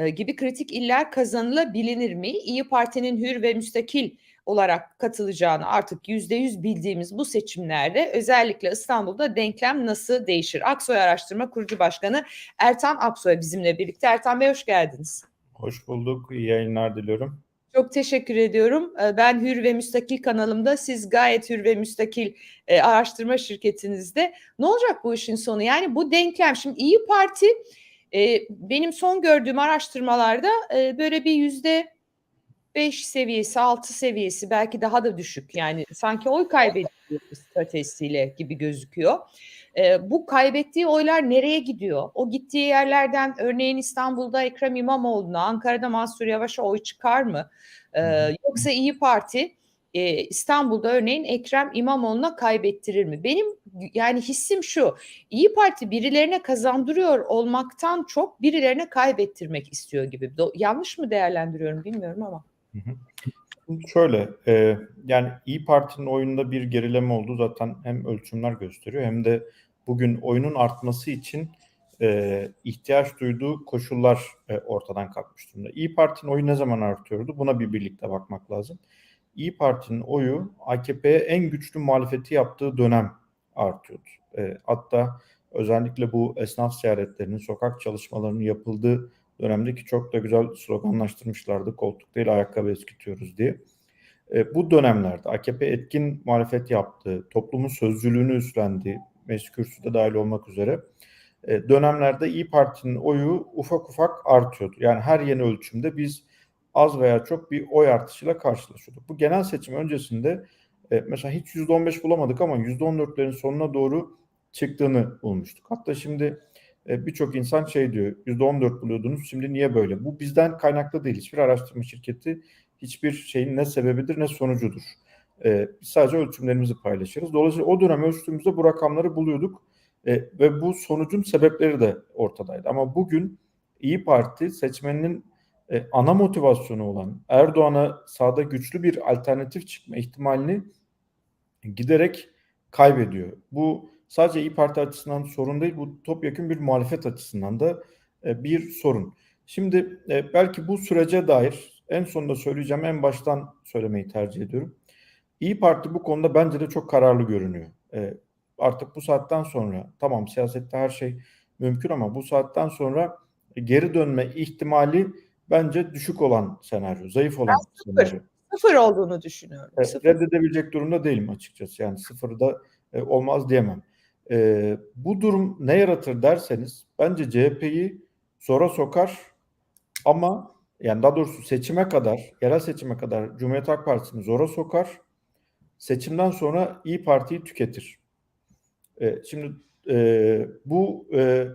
e, gibi kritik iller kazanılabilir mi? İyi Parti'nin hür ve müstakil olarak katılacağını artık yüzde yüz bildiğimiz bu seçimlerde özellikle İstanbul'da denklem nasıl değişir? Aksoy Araştırma Kurucu Başkanı Ertan Aksoy bizimle birlikte. Ertan Bey hoş geldiniz. Hoş bulduk. İyi yayınlar diliyorum. Çok teşekkür ediyorum. Ee, Ben Hür ve Müstakil kanalımda, siz gayet Hür ve Müstakil e, araştırma şirketinizde. Ne olacak bu işin sonu? Yani bu denklem, şimdi İyi Parti e, benim son gördüğüm araştırmalarda e, böyle bir yüzde beş seviyesi, altı seviyesi belki daha da düşük. Yani sanki oy kaybediyor stratejisiyle gibi gözüküyor. E, bu kaybettiği oylar nereye gidiyor? O gittiği yerlerden örneğin İstanbul'da Ekrem İmamoğlu'na, Ankara'da Mansur Yavaş'a oy çıkar mı? E, yoksa İyi Parti e, İstanbul'da örneğin Ekrem İmamoğlu'na kaybettirir mi? Benim yani hissim şu, İyi Parti birilerine kazandırıyor olmaktan çok birilerine kaybettirmek istiyor gibi. Do- yanlış mı değerlendiriyorum bilmiyorum ama. Şöyle, e, yani İyi Parti'nin oyunda bir gerileme oldu zaten hem ölçümler gösteriyor hem de bugün oyunun artması için e, ihtiyaç duyduğu koşullar e, ortadan kalkmış durumda. İyi Parti'nin oyu ne zaman artıyordu? Buna bir birlikte bakmak lazım. İyi Parti'nin oyu AKP'ye en güçlü muhalefeti yaptığı dönem artıyordu. E, hatta özellikle bu esnaf ziyaretlerinin, sokak çalışmalarının yapıldığı dönemdeki çok da güzel sloganlaştırmışlardı. Koltuk değil ayakkabı eskitiyoruz diye. E, bu dönemlerde AKP etkin muhalefet yaptığı, toplumun sözcülüğünü üstlendiği, meclis kürsüde dahil olmak üzere e, dönemlerde İyi Parti'nin oyu ufak ufak artıyordu. Yani her yeni ölçümde biz az veya çok bir oy artışıyla karşılaşıyorduk. Bu genel seçim öncesinde e, mesela hiç %15 bulamadık ama %14'lerin sonuna doğru çıktığını bulmuştuk. Hatta şimdi e, birçok insan şey diyor %14 buluyordunuz şimdi niye böyle? Bu bizden kaynaklı değil. Hiçbir araştırma şirketi hiçbir şeyin ne sebebidir ne sonucudur. E, biz sadece ölçümlerimizi paylaşırız. Dolayısıyla o dönem ölçtüğümüzde bu rakamları buluyorduk E, ve bu sonucun sebepleri de ortadaydı. Ama bugün İyi Parti seçmeninin e, ana motivasyonu olan Erdoğan'a sağda güçlü bir alternatif çıkma ihtimalini giderek kaybediyor. Bu sadece İyi Parti açısından sorun değil, bu topyekun bir muhalefet açısından da e, bir sorun. Şimdi e, belki bu sürece dair en sonunda söyleyeceğim, en baştan söylemeyi tercih ediyorum. İyi Parti bu konuda bence de çok kararlı görünüyor. E, artık bu saatten sonra, tamam siyasette her şey mümkün ama bu saatten sonra geri dönme ihtimali bence düşük olan senaryo, zayıf olan sıfır. senaryo. Sıfır olduğunu düşünüyorum. E, Sıfır. reddedebilecek durumda değilim açıkçası. Yani sıfırda e, olmaz diyemem. E, bu durum ne yaratır derseniz bence CHP'yi zora sokar ama yani daha doğrusu seçime kadar, yerel seçime kadar Cumhuriyet Halk Partisi'ni zora sokar. Seçimden sonra İyi Parti'yi tüketir. E, şimdi e, bu e,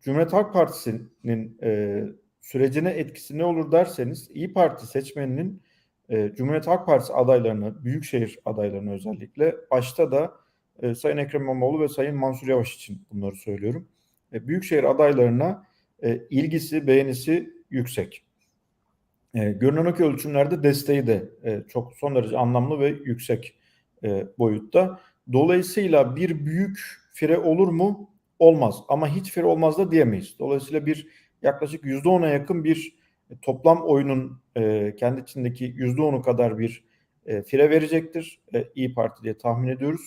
Cumhuriyet Halk Partisi'nin e, sürecine etkisi ne olur derseniz İyi Parti seçmeninin e, Cumhuriyet Halk Partisi adaylarını, büyükşehir adaylarını özellikle başta da e, Sayın Ekrem İmamoğlu ve Sayın Mansur Yavaş için bunları söylüyorum. E, büyükşehir adaylarına e, ilgisi, beğenisi yüksek. E, görünen o ki ölçümlerde desteği de e, çok son derece anlamlı ve yüksek e, boyutta. Dolayısıyla bir büyük fire olur mu? Olmaz. Ama hiç fire olmaz da diyemeyiz. Dolayısıyla bir yaklaşık %10'a yakın bir toplam oyunun e, kendi içindeki %10'u kadar bir e, fire verecektir. E, İyi Parti diye tahmin ediyoruz.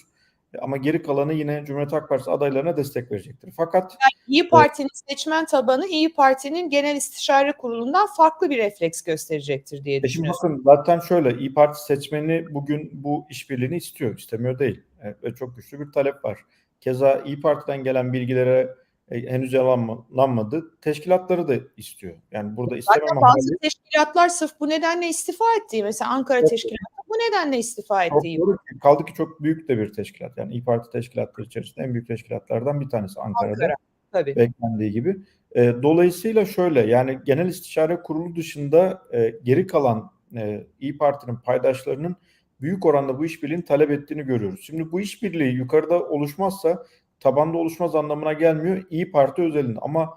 E, ama geri kalanı yine Cumhuriyet Halk Partisi adaylarına destek verecektir. Fakat İyi Parti'nin seçmen tabanı İyi Parti'nin Genel İstişare Kurulu'ndan farklı bir refleks gösterecektir diye e, şimdi bakın zaten şöyle İyi Parti seçmeni bugün bu işbirliğini istiyor, istemiyor değil. E, ve çok güçlü bir talep var. Keza İyi Parti'den gelen bilgilere e, henüz yalanlanmadı. Teşkilatları da istiyor. Yani burada istemem Zaten bazı teşkilatlar sırf bu nedenle istifa etti. Mesela Ankara Evet. Teşkilatı bu nedenle istifa etti. Kaldı ki çok büyük de bir teşkilat. Yani İyi Parti teşkilatları içerisinde en büyük teşkilatlardan bir tanesi Ankara'da. Ankara. Tabii. beklendiği gibi. E, dolayısıyla şöyle yani Genel İstişare Kurulu dışında e, geri kalan e, İyi Parti'nin paydaşlarının büyük oranda bu işbirliğini talep ettiğini görüyoruz. Şimdi bu işbirliği yukarıda oluşmazsa tabanda oluşmaz anlamına gelmiyor. İyi Parti özelinde. Ama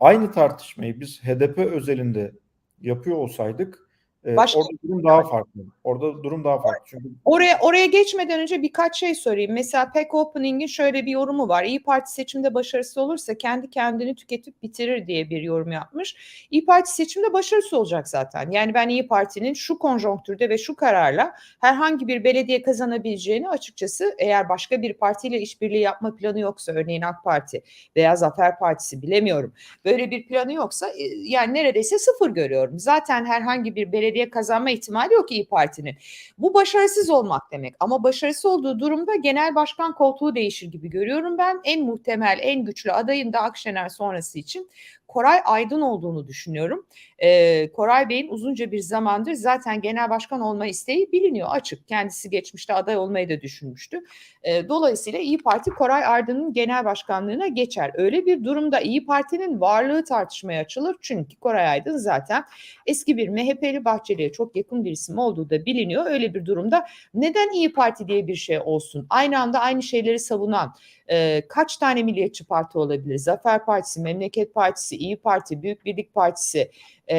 aynı tartışmayı biz HDP özelinde yapıyor olsaydık e, Başka- orada durum daha farklı. Orada durum daha farklı. Çünkü Oraya oraya geçmeden önce birkaç şey söyleyeyim. Mesela Pack Opening'in şöyle bir yorumu var. İyi Parti seçimde başarısız olursa kendi kendini tüketip bitirir diye bir yorum yapmış. İyi Parti seçimde başarısız olacak zaten. Yani ben İyi Parti'nin şu konjonktürde ve şu kararla herhangi bir belediye kazanabileceğini açıkçası eğer başka bir partiyle işbirliği yapma planı yoksa örneğin AK Parti veya Zafer Partisi bilemiyorum. Böyle bir planı yoksa e, yani neredeyse sıfır görüyorum. Zaten herhangi bir belediye kazanma ihtimali yok İyi Parti'nin. Bu başarısız olmak demek ama başarısız olduğu durumda genel başkan koltuğu değişir gibi görüyorum ben. En muhtemel, en güçlü adayın da Akşener sonrası için Koray Aydın olduğunu düşünüyorum. Ee, Koray Bey'in uzunca bir zamandır zaten genel başkan olma isteği biliniyor açık. Kendisi geçmişte aday olmayı da düşünmüştü. Ee, dolayısıyla İyi Parti Koray Aydın'ın genel başkanlığına geçer. Öyle bir durumda İyi Parti'nin varlığı tartışmaya açılır. Çünkü Koray Aydın zaten eski bir MHP'li Bahçeli'ye çok yakın bir isim olduğu da biliniyor. Öyle bir durumda neden İyi Parti diye bir şey olsun? Aynı anda aynı şeyleri savunan e, kaç tane milliyetçi parti olabilir? Zafer Partisi, Memleket Partisi, İyi Parti, Büyük Birlik Partisi, e,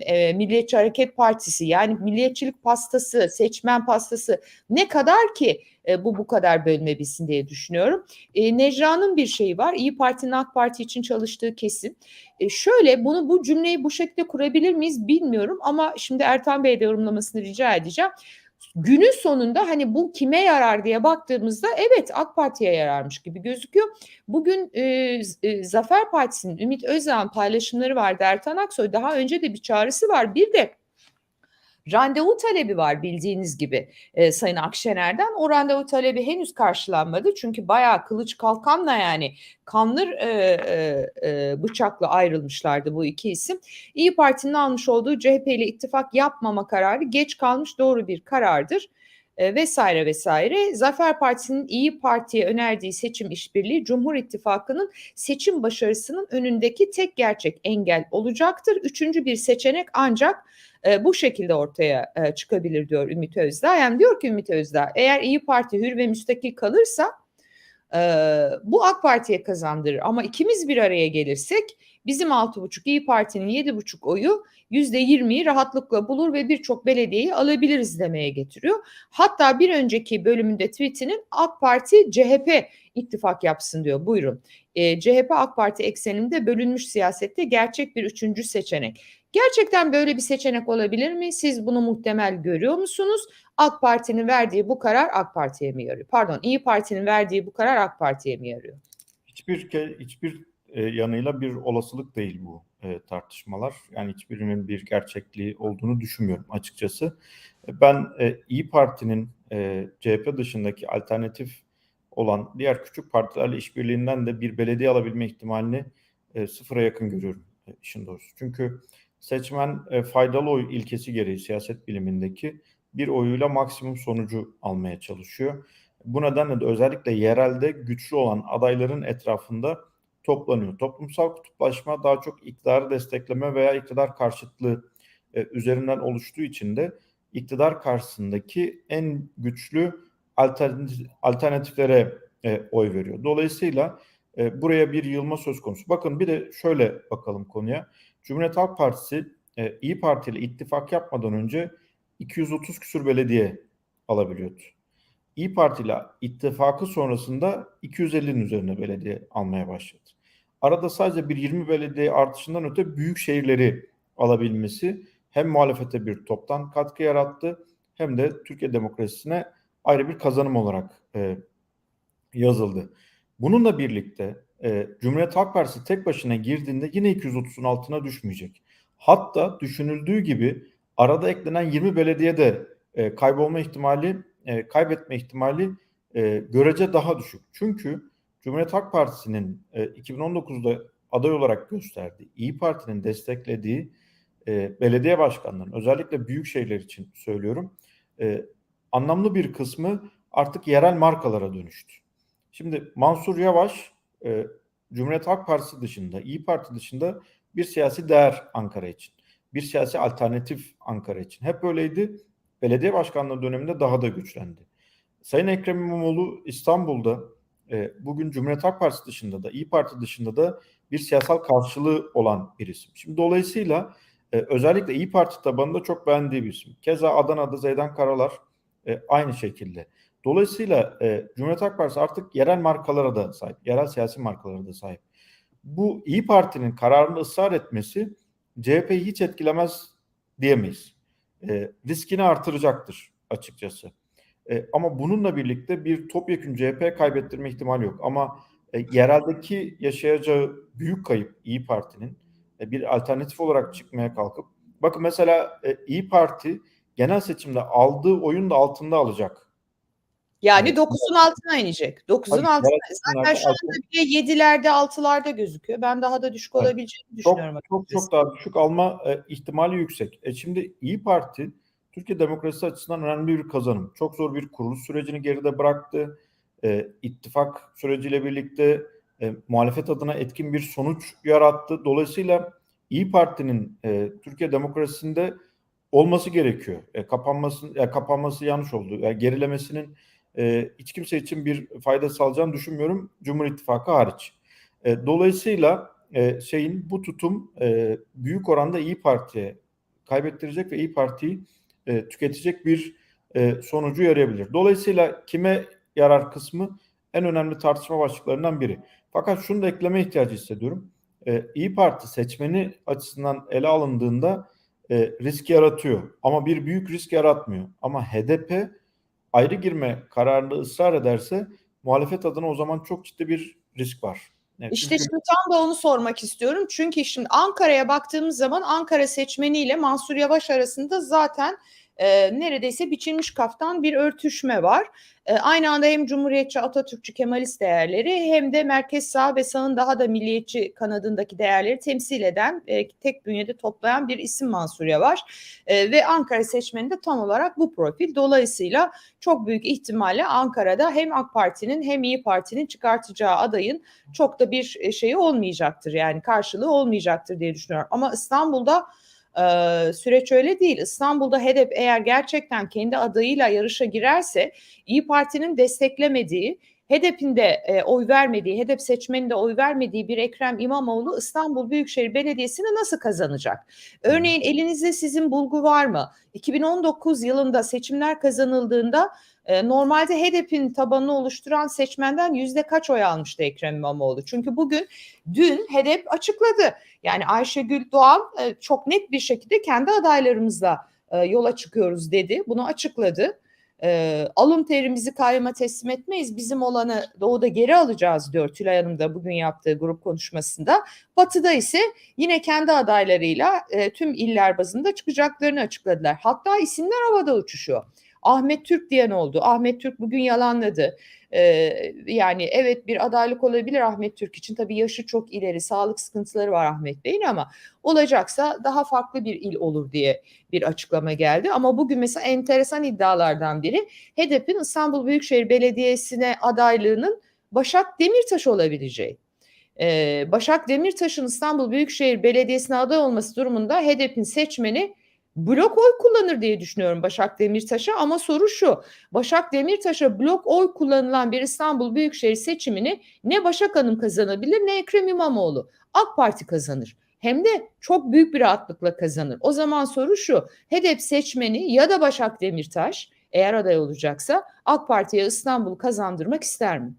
e, Milliyetçi Hareket Partisi yani milliyetçilik pastası, seçmen pastası ne kadar ki e, bu bu kadar bölünebilsin diye düşünüyorum. E, Necra'nın bir şeyi var. İyi Parti'nin AK Parti için çalıştığı kesin. E, şöyle bunu bu cümleyi bu şekilde kurabilir miyiz bilmiyorum ama şimdi Ertan Bey de yorumlamasını rica edeceğim. Günün sonunda hani bu kime yarar diye baktığımızda evet AK Parti'ye yararmış gibi gözüküyor. Bugün e, Zafer Partisi'nin Ümit Özdağ'ın paylaşımları vardı Ertan Aksoy. Daha önce de bir çağrısı var. Bir de randevu talebi var bildiğiniz gibi e, Sayın Akşener'den. O randevu talebi henüz karşılanmadı. Çünkü bayağı kılıç kalkanla yani kanlı e, e, e, bıçakla ayrılmışlardı bu iki isim. İyi Parti'nin almış olduğu CHP ile ittifak yapmama kararı geç kalmış doğru bir karardır e, vesaire vesaire. Zafer Partisi'nin İyi Parti'ye önerdiği seçim işbirliği Cumhur İttifakı'nın seçim başarısının önündeki tek gerçek engel olacaktır. Üçüncü bir seçenek ancak e, bu şekilde ortaya e, çıkabilir diyor Ümit Özdağ. Yani diyor ki Ümit Özdağ eğer İyi Parti hür ve müstakil kalırsa e, bu AK Parti'ye kazandırır. Ama ikimiz bir araya gelirsek bizim 6,5 İyi Parti'nin 7,5 oyu %20'yi rahatlıkla bulur ve birçok belediyeyi alabiliriz demeye getiriyor. Hatta bir önceki bölümünde tweetinin AK Parti CHP ittifak yapsın diyor. Buyurun. E, CHP AK Parti ekseninde bölünmüş siyasette gerçek bir üçüncü seçenek. Gerçekten böyle bir seçenek olabilir mi? Siz bunu muhtemel görüyor musunuz? AK Parti'nin verdiği bu karar AK Parti'ye mi yarıyor? Pardon, İyi Parti'nin verdiği bu karar AK Parti'ye mi yarıyor? hiçbir hiçbir e, yanıyla bir olasılık değil bu e, tartışmalar. Yani hiçbirinin bir gerçekliği olduğunu düşünmüyorum açıkçası. E, Ben İyi Parti'nin CHP dışındaki alternatif olan diğer küçük partilerle işbirliğinden de bir belediye alabilme ihtimalini sıfıra yakın görüyorum işin doğrusu. Çünkü seçmen faydalı oy ilkesi gereği siyaset bilimindeki bir oyuyla maksimum sonucu almaya çalışıyor. Bu nedenle de özellikle yerelde güçlü olan adayların etrafında toplanıyor. Toplumsal kutuplaşma daha çok iktidarı destekleme veya iktidar karşıtlığı e, üzerinden oluştuğu için de iktidar karşısındaki en güçlü alternatif, alternatiflere e, oy veriyor. Dolayısıyla e, buraya bir yılma söz konusu. Bakın bir de şöyle bakalım konuya. Cumhuriyet Halk Partisi e, İyi Parti ile ittifak yapmadan önce 230 küsur belediye alabiliyordu. İyi Parti ile ittifakı sonrasında 250'nin üzerine belediye almaya başladı. Arada sadece bir 20 belediye artışından öte büyük şehirleri alabilmesi hem muhalefete bir toptan katkı yarattı hem de Türkiye demokrasisine ayrı bir kazanım olarak e, yazıldı. Bununla birlikte e, Cumhuriyet Halk Partisi tek başına girdiğinde yine 230'un altına düşmeyecek. Hatta düşünüldüğü gibi arada eklenen 20 belediye de e, kaybolma ihtimali, e, kaybetme ihtimali e, görece daha düşük. Çünkü Cumhuriyet Halk Partisi'nin e, 2019'da aday olarak gösterdiği, İyi Parti'nin desteklediği e, belediye başkanlarının özellikle büyük şehirler için söylüyorum, e, anlamlı bir kısmı artık yerel markalara dönüştü. Şimdi Mansur Yavaş e, Cumhuriyet Halk Partisi dışında, İyi Parti dışında bir siyasi değer Ankara için. Bir siyasi alternatif Ankara için. Hep böyleydi. Belediye başkanlığı döneminde daha da güçlendi. Sayın Ekrem İmamoğlu İstanbul'da e, bugün Cumhuriyet Halk Partisi dışında da İyi Parti dışında da bir siyasal karşılığı olan bir isim. Şimdi dolayısıyla e, özellikle İyi Parti tabanında çok beğendiği bir isim. Keza Adana'da Zeydan Karalar e, aynı şekilde. Dolayısıyla e, Cumhuriyet Halk Partisi artık yerel markalara da sahip, yerel siyasi markalara da sahip. Bu İyi Parti'nin kararını ısrar etmesi CHP'yi hiç etkilemez diyemeyiz. E, riskini artıracaktır açıkçası. E, ama bununla birlikte bir topyekun CHP kaybettirme ihtimali yok. Ama e, yereldeki yaşayacağı büyük kayıp İyi Parti'nin e, bir alternatif olarak çıkmaya kalkıp bakın mesela e, İyi Parti genel seçimde aldığı oyun da altında alacak. Yani Evet. 9'un altına inecek. 9'un Tabii, altına. Zaten şu anda bile 7'lerde 6'larda gözüküyor. Ben daha da düşük olabileceğini çok düşünüyorum. çok açıkçası. çok daha düşük alma e, ihtimali yüksek. E şimdi İyi Parti Türkiye demokrasisi açısından önemli bir kazanım. Çok zor bir kuruluş sürecini geride bıraktı. E, ittifak süreciyle birlikte e, muhalefet adına etkin bir sonuç yarattı. Dolayısıyla İyi Parti'nin e, Türkiye demokrasisinde olması gerekiyor. E, kapanması e, kapanması yanlış oldu. Yani gerilemesinin e, hiç kimse için bir fayda sağlayacağını düşünmüyorum. Cumhur İttifakı hariç. E, dolayısıyla e, şeyin bu tutum e, büyük oranda İyi Parti'ye kaybettirecek ve İyi Parti'yi e, tüketecek bir e, sonucu yarayabilir. Dolayısıyla kime yarar kısmı en önemli tartışma başlıklarından biri. Fakat şunu da ekleme ihtiyacı hissediyorum. E, İyi Parti seçmeni açısından ele alındığında e, risk yaratıyor. Ama bir büyük risk yaratmıyor. Ama HDP ayrı girme kararını ısrar ederse muhalefet adına o zaman çok ciddi bir risk var. Evet, İşte çünkü- şimdi tam da onu sormak istiyorum. Çünkü şimdi Ankara'ya baktığımız zaman Ankara seçmeniyle Mansur Yavaş arasında zaten e, neredeyse biçilmiş kaftan bir örtüşme var. E, aynı anda hem Cumhuriyetçi, Atatürkçü, Kemalist değerleri hem de merkez sağ ve sağın daha da milliyetçi kanadındaki değerleri temsil eden, e, tek bünyede toplayan bir isim Mansur Yavaş. E, ve Ankara seçmeni de tam olarak bu profil. Dolayısıyla çok büyük ihtimalle Ankara'da hem AK Parti'nin hem İyi Parti'nin çıkartacağı adayın çok da bir şeyi olmayacaktır yani karşılığı olmayacaktır diye düşünüyorum. Ama İstanbul'da e, süreç öyle değil. İstanbul'da HDP eğer gerçekten kendi adayıyla yarışa girerse İyi Parti'nin desteklemediği HDP'in de e, oy vermediği, HDP seçmenin de oy vermediği bir Ekrem İmamoğlu İstanbul Büyükşehir Belediyesi'ni nasıl kazanacak? Örneğin elinizde sizin bulgu var mı? 2019 yılında seçimler kazanıldığında e, normalde HDP'nin tabanını oluşturan seçmenden yüzde kaç oy almıştı Ekrem İmamoğlu? Çünkü bugün dün HDP açıkladı. Yani Ayşegül Doğan e, çok net bir şekilde kendi adaylarımızla e, yola çıkıyoruz dedi. Bunu açıkladı. E, alın terimizi kayyama teslim etmeyiz. Bizim olanı doğuda geri alacağız diyor Tülay Hanım da bugün yaptığı grup konuşmasında. Batı'da ise yine kendi adaylarıyla e, tüm iller bazında çıkacaklarını açıkladılar. Hatta isimler havada uçuşuyor. Ahmet Türk diyen oldu. Ahmet Türk bugün yalanladı. Ee, yani evet bir adaylık olabilir Ahmet Türk için. Tabii yaşı çok ileri, sağlık sıkıntıları var Ahmet Bey'in ama olacaksa daha farklı bir il olur diye bir açıklama geldi. Ama bugün mesela enteresan iddialardan biri HDP'nin İstanbul Büyükşehir Belediyesi'ne adaylığının Başak Demirtaş olabileceği. Ee, Başak Demirtaş'ın İstanbul Büyükşehir Belediyesi'ne aday olması durumunda HDP'nin seçmeni blok oy kullanır diye düşünüyorum Başak Demirtaş'a ama soru şu. Başak Demirtaş'a blok oy kullanılan bir İstanbul Büyükşehir seçimini ne Başak Hanım kazanabilir ne Ekrem İmamoğlu. AK Parti kazanır. Hem de çok büyük bir rahatlıkla kazanır. O zaman soru şu. HDP seçmeni ya da Başak Demirtaş eğer aday olacaksa AK Parti'ye İstanbul kazandırmak ister mi?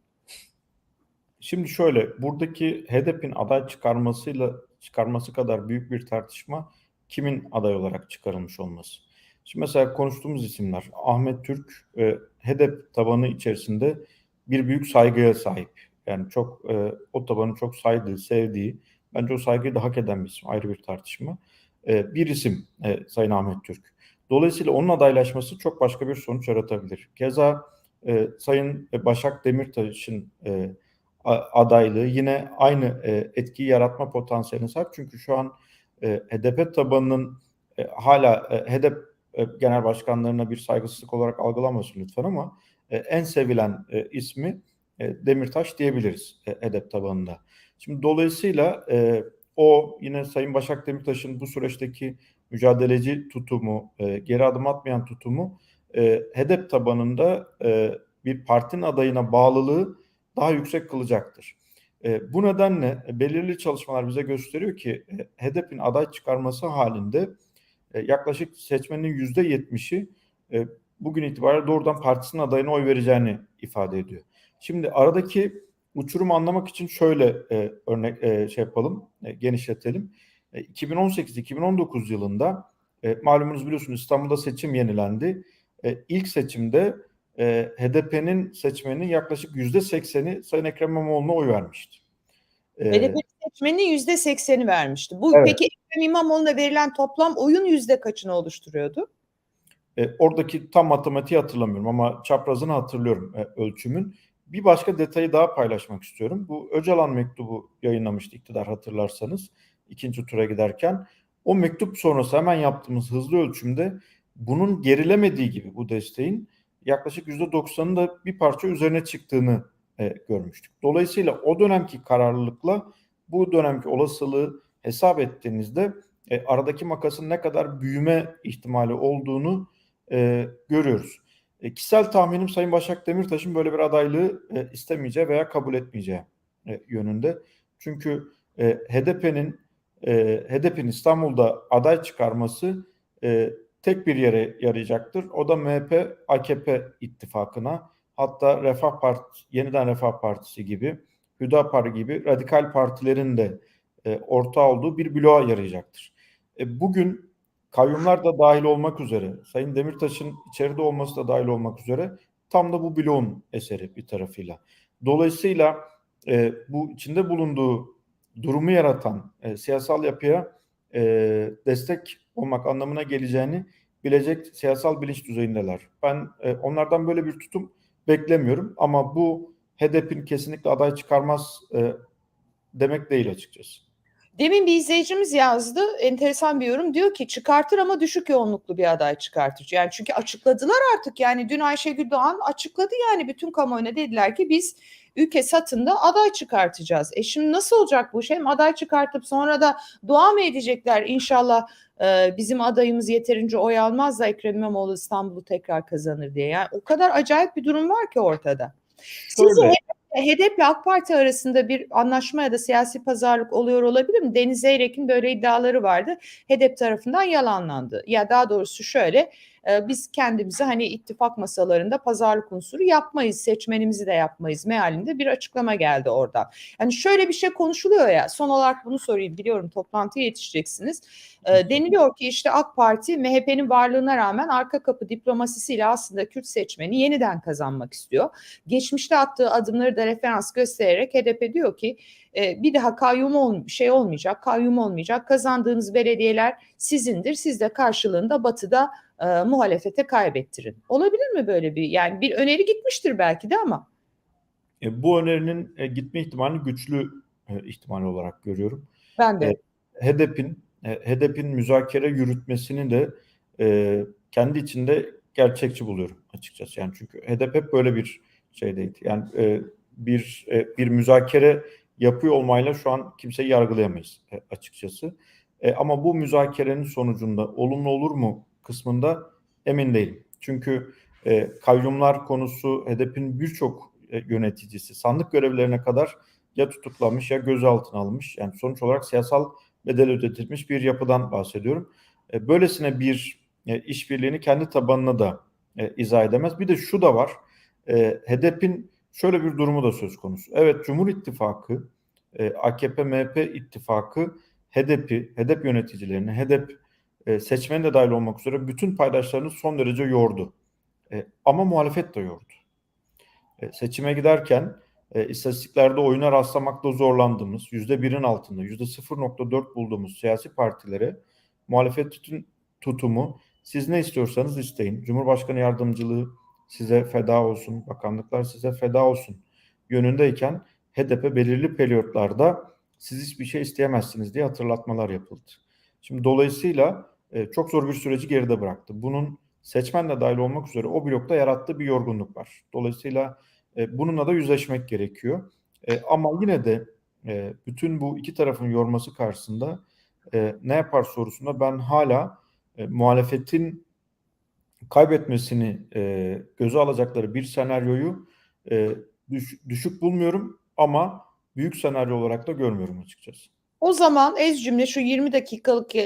Şimdi şöyle, buradaki HDP'nin aday çıkarmasıyla çıkarması kadar büyük bir tartışma kimin aday olarak çıkarılmış olması. Şimdi mesela konuştuğumuz isimler Ahmet Türk e, HDP tabanı içerisinde bir büyük saygıya sahip. Yani çok e, o tabanı çok saydığı, sevdiği, bence o saygıyı da hak eden bir isim. Ayrı bir tartışma. E, bir isim e, Sayın Ahmet Türk. Dolayısıyla onun adaylaşması çok başka bir sonuç yaratabilir. Keza e, Sayın Başak Demirtaş'ın e, adaylığı yine aynı e, etkiyi yaratma potansiyeline sahip. Çünkü şu an e, HDP tabanının e, hala e, HDP e, genel başkanlarına bir saygısızlık olarak algılamasın lütfen ama e, en sevilen e, ismi e, Demirtaş diyebiliriz e, HDP tabanında. Şimdi dolayısıyla e, o yine Sayın Başak Demirtaş'ın bu süreçteki mücadeleci tutumu, e, geri adım atmayan tutumu e, tabanında e, bir partinin adayına bağlılığı daha yüksek kılacaktır. E, bu nedenle e, belirli çalışmalar bize gösteriyor ki e, HDP'nin aday çıkarması halinde e, yaklaşık seçmenin yüzde yetmişi e, bugün itibariyle doğrudan partisinin adayına oy vereceğini ifade ediyor. Şimdi aradaki uçurumu anlamak için şöyle e, örnek e, şey yapalım, e, genişletelim. E, 2018-2019 yılında e, malumunuz biliyorsunuz İstanbul'da seçim yenilendi. E, ilk seçimde e, HDP'nin seçmeninin yaklaşık yüzde sekseni Sayın Ekrem İmamoğlu'na oy vermişti. E, HDP seçmeninin yüzde sekseni vermişti. Bu Evet. peki Ekrem İmamoğlu'na verilen toplam oyun yüzde kaçını oluşturuyordu? E, oradaki tam matematiği hatırlamıyorum ama çaprazını hatırlıyorum e, ölçümün. Bir başka detayı daha paylaşmak istiyorum. Bu Öcalan mektubu yayınlamıştı iktidar hatırlarsanız ikinci tura giderken. O mektup sonrası hemen yaptığımız hızlı ölçümde bunun gerilemediği gibi bu desteğin yaklaşık %90'ın da bir parça üzerine çıktığını e, görmüştük. Dolayısıyla o dönemki kararlılıkla bu dönemki olasılığı hesap ettiğinizde e, aradaki makasın ne kadar büyüme ihtimali olduğunu e, görüyoruz. E, kişisel tahminim Sayın Başak Demirtaş'ın böyle bir adaylığı e, istemeyeceği veya kabul etmeyeceği e, yönünde. Çünkü e, HDP'nin e, HDP'nin İstanbul'da aday çıkarması e, tek bir yere yarayacaktır. O da MHP AKP ittifakına hatta Refah Parti yeniden Refah Partisi gibi Hüdapar gibi radikal partilerin de e, ortağı olduğu bir bloğa yarayacaktır. E, bugün kayyumlar da dahil olmak üzere, Sayın Demirtaş'ın içeride olması da dahil olmak üzere tam da bu bloğun eseri bir tarafıyla. Dolayısıyla e, bu içinde bulunduğu durumu yaratan e, siyasal yapıya e, destek olmak anlamına geleceğini bilecek siyasal bilinç düzeyindeler. Ben e, onlardan böyle bir tutum beklemiyorum ama bu HDP'nin kesinlikle aday çıkarmaz e, demek değil açıkçası. Demin bir izleyicimiz yazdı. Enteresan bir yorum. Diyor ki çıkartır ama düşük yoğunluklu bir aday çıkartır. Yani çünkü açıkladılar artık. Yani dün Ayşegül Doğan açıkladı yani bütün kamuoyuna dediler ki biz ülke satında aday çıkartacağız. E şimdi nasıl olacak bu iş? Hem aday çıkartıp sonra da dua mı edecekler inşallah e, bizim adayımız yeterince oy almaz da Ekrem İmamoğlu İstanbul'u tekrar kazanır diye. Yani o kadar acayip bir durum var ki ortada. Şöyle, HDP ile AK Parti arasında bir anlaşma ya da siyasi pazarlık oluyor olabilir mi? Deniz Zeyrek'in böyle iddiaları vardı. HDP tarafından yalanlandı. Ya daha doğrusu şöyle e, biz kendimizi hani ittifak masalarında pazarlık unsuru yapmayız, seçmenimizi de yapmayız mealinde bir açıklama geldi oradan. Yani şöyle bir şey konuşuluyor ya son olarak bunu sorayım biliyorum toplantıya yetişeceksiniz. E, deniliyor ki işte AK Parti MHP'nin varlığına rağmen arka kapı diplomasisiyle aslında Kürt seçmeni yeniden kazanmak istiyor. Geçmişte attığı adımları da referans göstererek HDP diyor ki e, bir daha kayyum ol, şey olmayacak, kayyum olmayacak. Kazandığınız belediyeler sizindir. Siz de karşılığında batıda e, muhalefete kaybettirin. Olabilir mi böyle bir yani bir öneri gitmiştir belki de ama. E, bu önerinin e, gitme ihtimalini güçlü e, ihtimal olarak görüyorum. Ben de. HDP'in e, HDP'in müzakere yürütmesini de e, kendi içinde gerçekçi buluyorum açıkçası. Yani çünkü HDP hep böyle bir şeydeydi. Yani e, bir e, bir müzakere yapıyor olmayla şu an kimseyi yargılayamayız e, açıkçası. E, ama bu müzakerenin sonucunda olumlu olur mu kısmında emin değilim. Çünkü e, kayyumlar konusu HDP'nin birçok e, yöneticisi sandık görevlerine kadar ya tutuklanmış ya gözaltına alınmış. Yani sonuç olarak siyasal bedel ödetilmiş bir yapıdan bahsediyorum. E, böylesine bir e, işbirliğini kendi tabanına da e, izah edemez. Bir de şu da var. E, HDP'nin şöyle bir durumu da söz konusu. Evet Cumhur İttifakı, e, AKP MHP ittifakı HDP, HDP yöneticilerini, HDP e, seçmeni de dahil olmak üzere bütün paydaşlarını son derece yordu. E, ama muhalefet de yordu. E, seçime giderken e, istatistiklerde oyuna rastlamakta zorlandığımız, yüzde birin altında, yüzde 0.4 bulduğumuz siyasi partilere muhalefetin tutumu siz ne istiyorsanız isteyin. Cumhurbaşkanı yardımcılığı size feda olsun, bakanlıklar size feda olsun yönündeyken HDP belirli periyotlarda siz hiçbir şey isteyemezsiniz diye hatırlatmalar yapıldı. Şimdi dolayısıyla e, çok zor bir süreci geride bıraktı. Bunun seçmen de dahil olmak üzere o blokta yarattığı bir yorgunluk var. Dolayısıyla e, bununla da yüzleşmek gerekiyor. E, ama yine de bütün bu iki tarafın yorması karşısında ne yapar sorusunda ben hala e, muhalefetin kaybetmesini göze alacakları bir senaryoyu düş, düşük bulmuyorum ama büyük senaryo olarak da görmüyorum açıkçası. O zaman ez cümle şu 20 dakikalık e,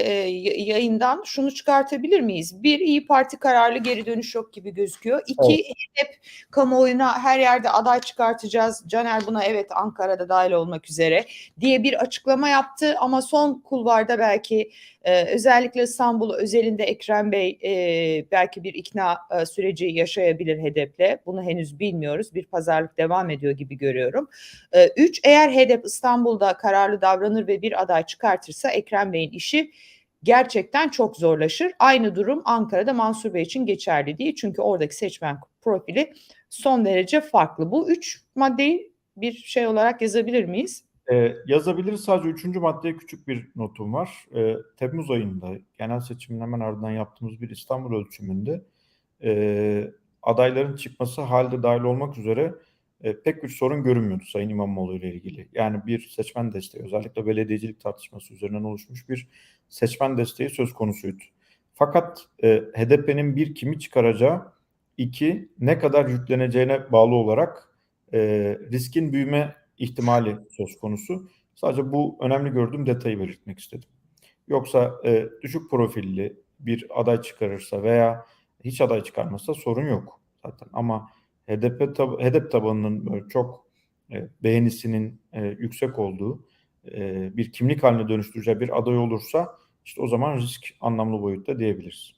yayından şunu çıkartabilir miyiz? Bir, İyi Parti kararlı geri dönüş yok gibi gözüküyor. İki, HDP kamuoyuna her yerde aday çıkartacağız. Caner buna evet Ankara'da dahil olmak üzere diye bir açıklama yaptı. Ama son kulvarda belki e, özellikle İstanbul özelinde Ekrem Bey e, belki bir ikna e, süreci yaşayabilir HDP'le. Bunu henüz bilmiyoruz. Bir pazarlık devam ediyor gibi görüyorum. E, üç, eğer HDP İstanbul'da kararlı davranır ve bir aday çıkartırsa Ekrem Bey'in işi gerçekten çok zorlaşır. Aynı durum Ankara'da Mansur Bey için geçerli değil. Çünkü oradaki seçmen profili son derece farklı. Bu üç maddeyi bir şey olarak yazabilir miyiz? Ee, yazabiliriz. Sadece üçüncü maddeye küçük bir notum var. Ee, Temmuz ayında genel seçimin hemen ardından yaptığımız bir İstanbul ölçümünde e, adayların çıkması halde dahil olmak üzere e, pek bir sorun görünmüyordu Sayın İmamoğlu ile ilgili. Yani bir seçmen desteği özellikle belediyecilik tartışması üzerinden oluşmuş bir seçmen desteği söz konusuydu. Fakat e, HDP'nin bir kimi çıkaracağı, iki ne kadar yükleneceğine bağlı olarak e, riskin büyüme ihtimali söz konusu. Sadece bu önemli gördüğüm detayı belirtmek istedim. Yoksa e, düşük profilli bir aday çıkarırsa veya hiç aday çıkarmazsa sorun yok zaten. Ama HDP tab HDP tabanının böyle çok e, beğenisinin e, yüksek olduğu e, bir kimlik haline dönüştüreceği bir aday olursa işte o zaman risk anlamlı boyutta diyebiliriz.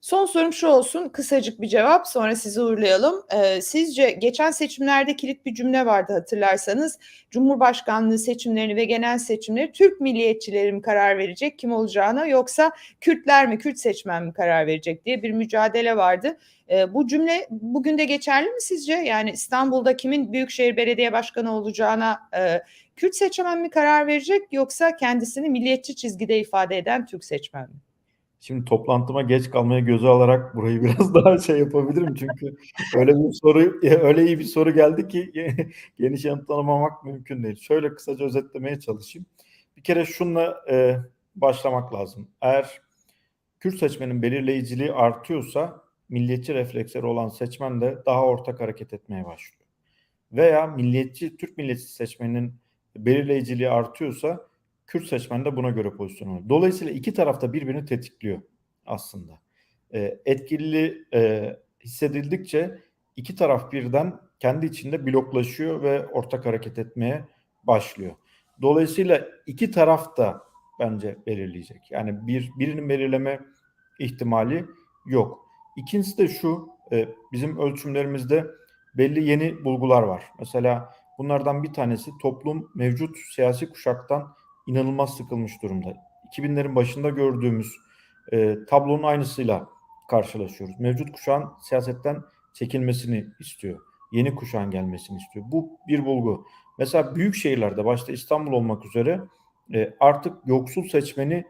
Son sorum şu olsun, kısacık bir cevap, sonra sizi uğurlayalım. Ee, sizce geçen seçimlerde kilit bir cümle vardı hatırlarsanız. Cumhurbaşkanlığı seçimlerini ve genel seçimleri Türk milliyetçileri mi karar verecek kim olacağına yoksa Kürtler mi, Kürt seçmen mi karar verecek diye bir mücadele vardı. Ee, bu cümle bugün de geçerli mi sizce? Yani İstanbul'da kimin Büyükşehir Belediye Başkanı olacağına e, Kürt seçmen mi karar verecek yoksa kendisini milliyetçi çizgide ifade eden Türk seçmen mi? Şimdi toplantıma geç kalmaya göze alarak burayı biraz daha şey yapabilirim çünkü öyle bir soru öyle iyi bir soru geldi ki geniş yanıtlamamak mümkün değil. Şöyle kısaca özetlemeye çalışayım. Bir kere şunla e, başlamak lazım. Eğer Kürt seçmenin belirleyiciliği artıyorsa milliyetçi refleksleri olan seçmen de daha ortak hareket etmeye başlıyor. Veya milliyetçi Türk milliyetçi seçmenin belirleyiciliği artıyorsa Kürt seçmen de buna göre pozisyon alıyor. Dolayısıyla iki tarafta birbirini tetikliyor aslında. E, etkili e, hissedildikçe iki taraf birden kendi içinde bloklaşıyor ve ortak hareket etmeye başlıyor. Dolayısıyla iki taraf da bence belirleyecek. Yani bir birinin belirleme ihtimali yok. İkincisi de şu, e, bizim ölçümlerimizde belli yeni bulgular var. Mesela bunlardan bir tanesi toplum mevcut siyasi kuşaktan inanılmaz sıkılmış durumda. 2000'lerin başında gördüğümüz e, tablonun aynısıyla karşılaşıyoruz. Mevcut kuşağın siyasetten çekilmesini istiyor. Yeni kuşağın gelmesini istiyor. Bu bir bulgu. Mesela büyük şehirlerde başta İstanbul olmak üzere e, artık yoksul seçmeni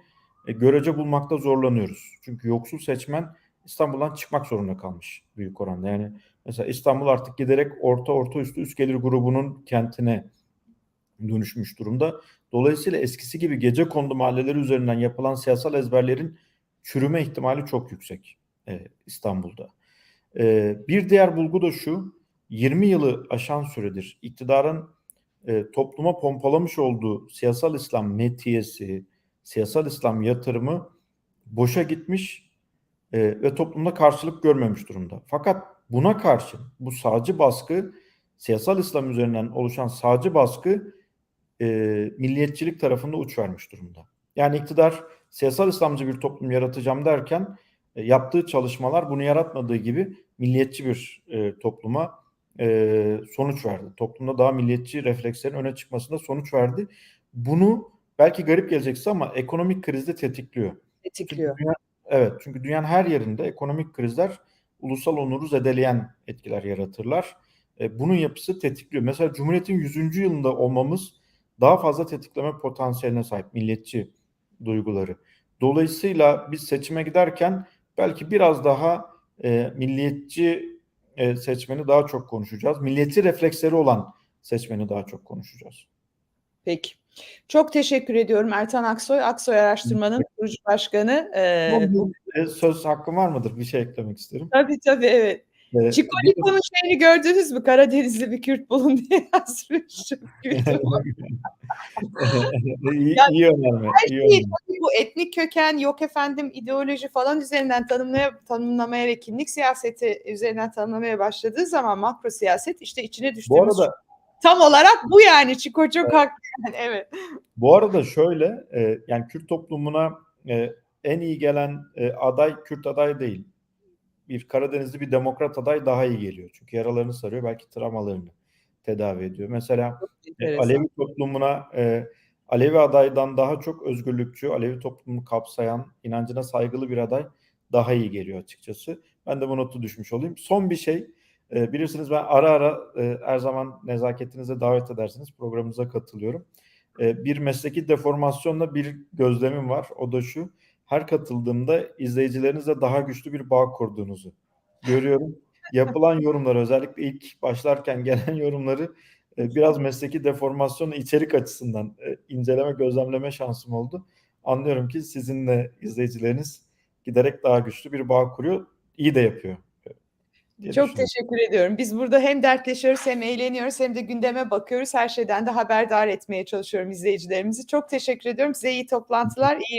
e, görece bulmakta zorlanıyoruz. Çünkü yoksul seçmen İstanbul'dan çıkmak zorunda kalmış büyük oranda. Yani mesela İstanbul artık giderek orta orta üstü üst gelir grubunun kentine dönüşmüş durumda. Dolayısıyla eskisi gibi gece kondu mahalleleri üzerinden yapılan siyasal ezberlerin çürüme ihtimali çok yüksek e, İstanbul'da. E, bir diğer bulgu da şu, 20 yılı aşan süredir iktidarın e, topluma pompalamış olduğu siyasal İslam metiyesi, siyasal İslam yatırımı boşa gitmiş e, ve toplumda karşılık görmemiş durumda. Fakat buna karşın bu sağcı baskı, siyasal İslam üzerinden oluşan sağcı baskı e, milliyetçilik tarafında uç vermiş durumda. Yani iktidar siyasal İslamcı bir toplum yaratacağım derken e, yaptığı çalışmalar bunu yaratmadığı gibi milliyetçi bir e, topluma e, sonuç verdi. Toplumda daha milliyetçi reflekslerin öne çıkmasında sonuç verdi. Bunu belki garip gelecekse ama ekonomik krizde tetikliyor. Tetikliyor. Dünya, evet çünkü dünyanın her yerinde ekonomik krizler ulusal onuru zedeleyen etkiler yaratırlar. E, bunun yapısı tetikliyor. Mesela Cumhuriyet'in 100. yılında olmamız daha fazla tetikleme potansiyeline sahip milliyetçi duyguları. Dolayısıyla biz seçime giderken belki biraz daha e, milliyetçi e, seçmeni daha çok konuşacağız. Milliyetçi refleksleri olan seçmeni daha çok konuşacağız. Peki. Çok teşekkür ediyorum Ertan Aksoy, Aksoy Araştırma'nın kurucu başkanı. Ee, Söz hakkım var mıdır? Bir şey eklemek isterim. Tabii tabii evet. Ee, Çikoliko'nun şeyini gördünüz mü? Karadenizli bir Kürt bulun diye yazmış. İyi, Ya, iyi önerme. Her iyi şeyi önerme. tabii bu etnik köken yok efendim ideoloji falan üzerinden tanımlaya, tanımlamaya ve kimlik siyaseti üzerinden tanımlamaya başladığı zaman makro siyaset işte içine Bu düştüğümüz arada tam olarak bu yani Çiko çok haklı yani evet. Bu arada şöyle, e, yani Kürt toplumuna e, en iyi gelen e, aday Kürt aday değil. Bir Karadenizli bir demokrat aday daha iyi geliyor. Çünkü yaralarını sarıyor, belki travmalarını tedavi ediyor. Mesela e. Alevi toplumuna e, Alevi adaydan daha çok özgürlükçü, Alevi toplumunu kapsayan, inancına saygılı bir aday daha iyi geliyor açıkçası. Ben de bu notu düşmüş olayım. Son bir şey, e, bilirsiniz ben ara ara e, her zaman nezaketinize davet edersiniz. Programımıza katılıyorum. E, bir mesleki deformasyonla bir gözlemim var. O da şu, her katıldığımda izleyicilerinizle daha güçlü bir bağ kurduğunuzu görüyorum. Yapılan yorumlar özellikle ilk başlarken gelen yorumları e, biraz mesleki deformasyonla içerik açısından e, inceleme, gözlemleme şansım oldu. Anlıyorum ki sizinle izleyicileriniz giderek daha güçlü bir bağ kuruyor. İyi de yapıyor. Çok teşekkür ediyorum. Biz burada hem dertleşiyoruz hem eğleniyoruz hem de gündeme bakıyoruz. Her şeyden de haberdar etmeye çalışıyorum izleyicilerimizi. Çok teşekkür ediyorum. Size iyi toplantılar, iyi